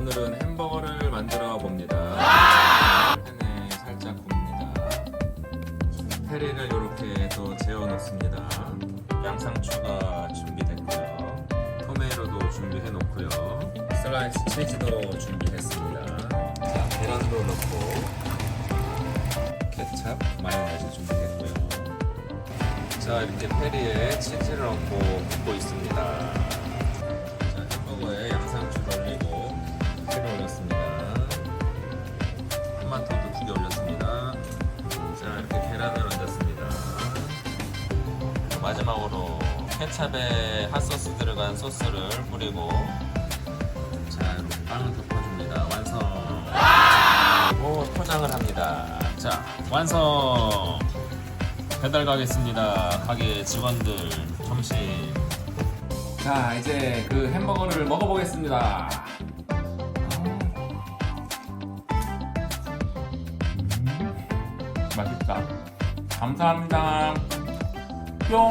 오늘은 햄버거를 만들어 봅니다. 팬에 살짝 굽니다. 페리를 이렇게 또 재워 놓습니다. 양상추가 준비됐고요. 토메로도 준비해 놓고요. 슬라이스 치즈도 준비했습니다. 자, 계란도 넣고 케찹, 마요네즈 준비했고요. 자, 이렇게 페리에 치즈를 얹고 굽고 있습니다. 마지막으로 케찹에 핫소스 들어간 소스를 뿌리고 자, 이렇게 빵을 덮어줍니다. 완성. 그리고 포장을 합니다. 자, 완성. 배달 가겠습니다. 가게 직원들 점심. 자, 이제 그 햄버거를 먹어보겠습니다. 음, 맛있다. 감사합니다. 이 용.